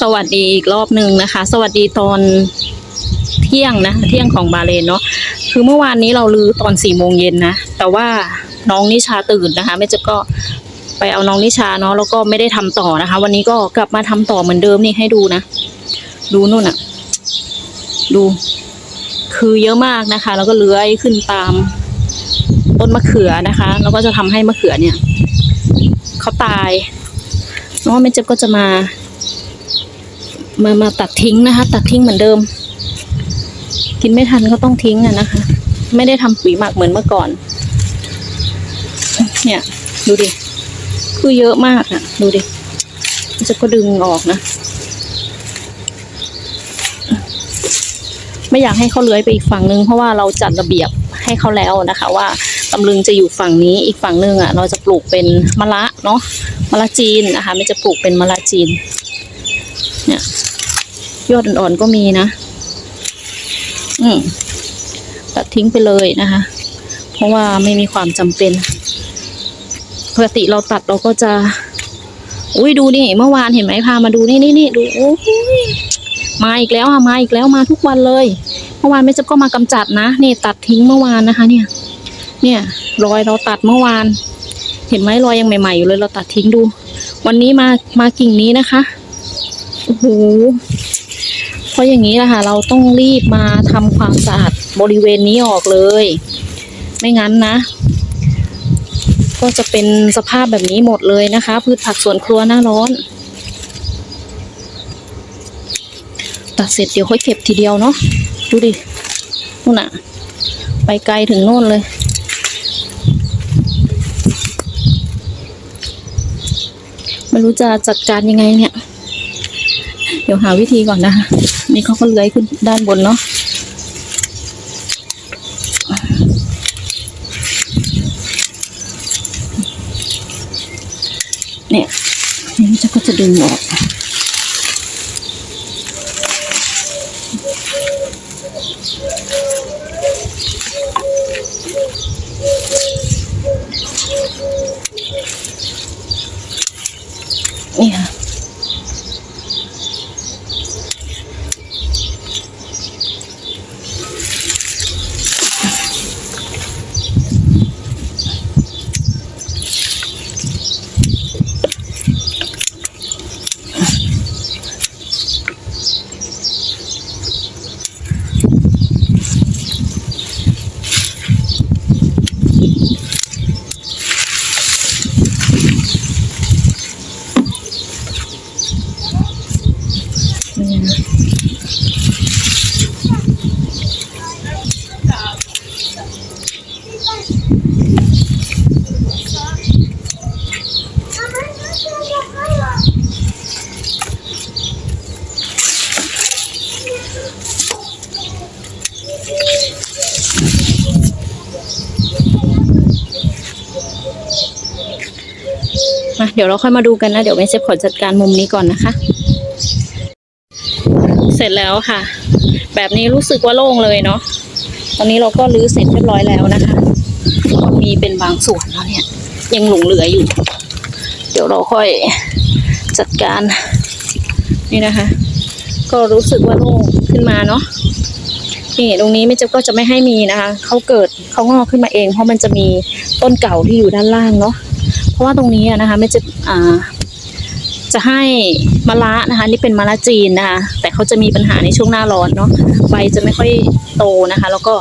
สวัสดีอีกรอบหนึ่งนะคะ สวัสดีตอนเที่ยงนะเที่ยงของบาเลนเนาะคือเมื่อวานนี้เราลือตอนสี่โมงเย็นนะแต่ว่าน้องนิชาตื่นนะคะแม่จะก็ไปเอาน้องนิชาเนาะแล้วก็ไม่ได้ทำต่อนะคะ วันนี้ก็กลับมาทำต่อเหมือนเดิมนี่ให้ดูนะ ดูนู่นอะดู คือเยอะมากนะคะ แล้วก็เลื้อยขึ้นตามต้นมะเขือนะคะแล้วก็จะทำให้มะเขือเนี่ยเขาตายเนาะแม่เจ็บก็จะมา มามาตัดทิ้งนะคะ ตัดทิ้งเหมือนเดิม กินไม่ทันก็ต้องทิ้งอะนะคะ ไม่ได้ทำปุ๋ยหมักเหมือนเมื่อก่อน เนี่ย ดูดิคือเยอะมากอะดูดิจะก็ดึงออกนะ ไม่อยากให้เขาเลื้อยไปอีกฝั่งนึง เพราะว่าเราจัดระเบียบให้เขาแล้วนะคะ ว่าตำลึงจะอยู่ฝั่งนี้อีกฝั่งนึงอะ เราจะปลูกเป็นมะละเนาะมะละจีนนะคะ ไม่จะปลูกเป็นมะละจีน เนี่ย ยอดอ่อนๆก็มีนะ อืมตัดทิ้งไปเลยนะคะ เพราะว่าไม่มีความจำเป็น ปกติเราตัดเราก็จะ อุ้ยดูนี่เมื่อวานเห็นไหมพามาดูนี่นี่นี่ดูโอ้ยมาอีกแล้วค่ะมาอีกแล้วมาทุกวันเลย เมื่อวานแม่เจ๊บก็มากำจัดนะนี่ตัดทิ้งเมื่อวานนะคะ เนี่ย เนี่ย รอยเราตัดเมื่อวาน เห็นไหมรอยยังใหม่ๆอยู่เลยเราตัดทิ้งดู วันนี้มามากิ่งนี้นะคะโอ้โห เพราะอย่างนี้แหละค่ะเราต้องรีบมาทำความสะอาดบริเวณนี้ออกเลย ไม่งั้นนะ ก็จะเป็นสภาพแบบนี้หมดเลยนะคะ พืชผักสวนครัวหน้าร้อน ตัดเสร็จเดี๋ยวค่อยเก็บทีเดียวเนาะดูดินู่นน่ะไปไกลถึงโน่นเลยไม่รู้จะจัดการยังไงเนี่ย เดี๋ยวหาวิธีก่อนนะคะ นี่เขาก็เลื้อยขึ้นด้านบนเนาะเนี่ยนี่จะก็จะดึงออกนี่ค่ะ นี่นะมาเดี๋ยวเราค่อยมาดูกันนะ เดี๋ยวแม่เชฟขอจัดการมุมนี้ก่อนนะคะ เสร็จแล้วค่ะ แบบนี้รู้สึกว่าโล่งเลยเนาะตอนนี้เราก็รื้อเสร็จเรียบร้อยแล้วนะคะก็มีเป็นบางส่วนแล้วเนี่ย ยังหลงเหลืออยู่ เดี๋ยวเราค่อยจัดการนี่นะคะ ก็รู้สึกว่าโล่งขึ้นมาเนาะนี่ตรงนี้ไม่จะก็จะไม่ให้มีนะคะเขาเกิดเขางอกขึ้นมาเอง เพราะมันจะมีต้นเก่าที่อยู่ด้านล่างเนาะเพราะว่าตรงนี้นะคะ ไม่จะอ่า จะให้มะระนะคะ นี่เป็นมะระจีนนะคะ แต่เขาจะมีปัญหาในช่วงหน้าร้อนเนาะใบจะไม่ค่อยโตนะคะ แล้วก็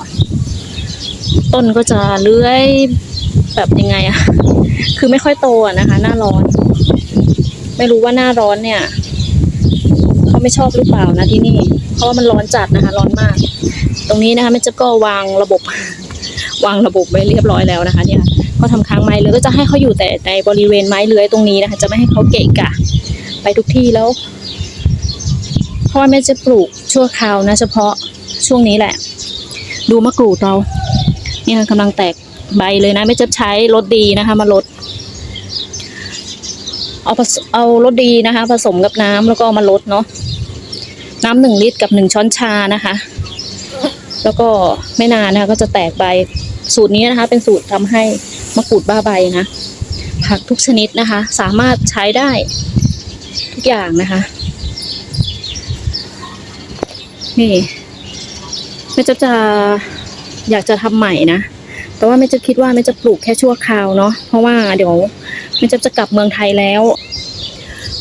ต้นก็จะเลื้อยแบบยังไงอะคือไม่ค่อยโตอะนะคะ หน้าร้อน ไม่รู้ว่าหน้าร้อนเนี่ยเขาไม่ชอบหรือเปล่านะที่นี่ เพราะว่ามันร้อนจัดนะคะ ร้อนมาก ตรงนี้นะคะแม่เจะก็วางระบบ วางระบบไว้เรียบร้อยแล้วนะคะ เนี่ย ก็ทำค้างไม้เลื้อยก็จะให้เขาอยู่แต่ในบริเวณไม้เลื้อยตรงนี้นะคะ จะไม่ให้เขาเกะกะ ไปทุกที่แล้วเพราะว่าแม่จะปลูกชั่วคราวนะเฉพาะช่วงนี้แหละ ดูมะกรูดเราเนี่ยกำลังแตกใบเลยนะไม่จะใช้รสดีนะคะ มาลดเอาเอารสดีนะคะ ผสมกับน้ำแล้วก็ามาลดเนาะน้ำหนึ่งลิตรกับหนึ่งช้อนชานะคะ แล้วก็ไม่นานนะคะก็จะแตกใบสูตรนี้นะคะ เป็นสูตรทำให้ มะกรูดบ้าใบนะ ผักทุกชนิดนะคะ สามารถใช้ได้ทุกอย่างนะคะ นี่แม่จะจะอยากจะทำใหม่นะ แต่ว่าแม่จะคิดว่าแม่จะปลูกแค่ชั่วคราวเนาะ เพราะว่าเดี๋ยวแม่จะจะกลับเมืองไทยแล้ว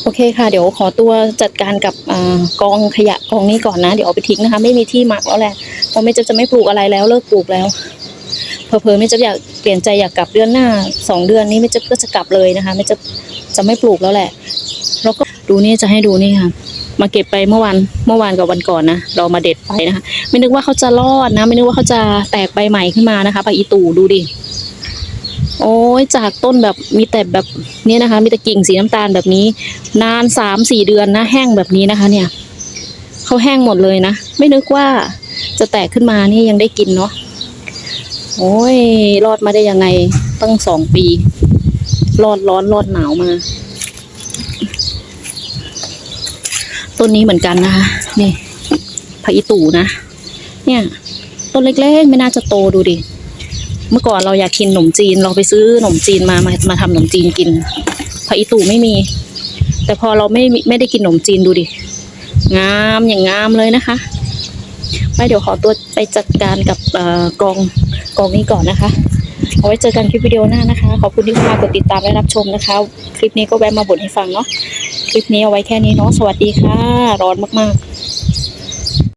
โอเคค่ะ เดี๋ยวขอตัวจัดการกับอกองขยะกองนี้ก่อนนะ เดี๋ยวเอาไปทิ้งนะคะ ไม่มีที่หมักแล้วแหละเพราะแม่จะจะไม่ปลูกอะไรแล้วเลิกปลูกแล้ว เพอเพอๆแม่จะอยากเปลี่ยนใจอยากกลับเดือนหน้าสองเดือนนี้แม่จะก็จะกลับเลยนะคะแม่จะจะไม่ปลูกแล้วแหละ แล้วก็ดูนี่จะให้ดูนี่ค่ะ มาเก็บไปเมื่อวันเมื่อวานกับวันก่อนนะเรามาเด็ดไปนะคะ ไม่นึกว่าเขาจะรอดนะ ไม่นึกว่าเขาจะแตกใบใหม่ขึ้นมานะคะใบอีตู่ดูดิโอ้ยจากต้นแบบมีแต่แบบนี้นะคะ มีแต่กิ่งสีน้ำตาลแบบนี้ นานสามสี่เดือนนะ แห้งแบบนี้นะคะ เนี่ยเขาแห้งหมดเลยนะ ไม่นึกว่าจะแตกขึ้นมานี่ยังได้กินเนาะ โอ้ย รอดมาได้ยังไง ตั้งสองปี รอดร้อนรอดหนาวมา ต้นนี้เหมือนกันนะคะ นี่ผักอีตู่นะ เนี่ย ต้นเล็กๆ ไม่น่าจะโตดูดิ เมื่อก่อนเราอยากกินขนมจีน เราไปซื้อขนมจีนมา มามาทำขนมจีนกินผักอีตู่ไม่มี แต่พอเราไม่ไม่ได้กินขนมจีนดูดิ งามอย่างงามเลยนะคะไปเดี๋ยวขอตัวไปจัดการกับเอ่อกอง กองนี้ก่อนนะคะ เอาไว้เจอกันคลิปวิดีโอหน้านะคะ ขอบคุณที่เข้ามากดติดตามและรับชมนะคะ คลิปนี้ก็แวะมาบ่นให้ฟังเนาะ คลิปนี้เอาไว้แค่นี้เนาะ สวัสดีค่ะ ร้อนมากๆ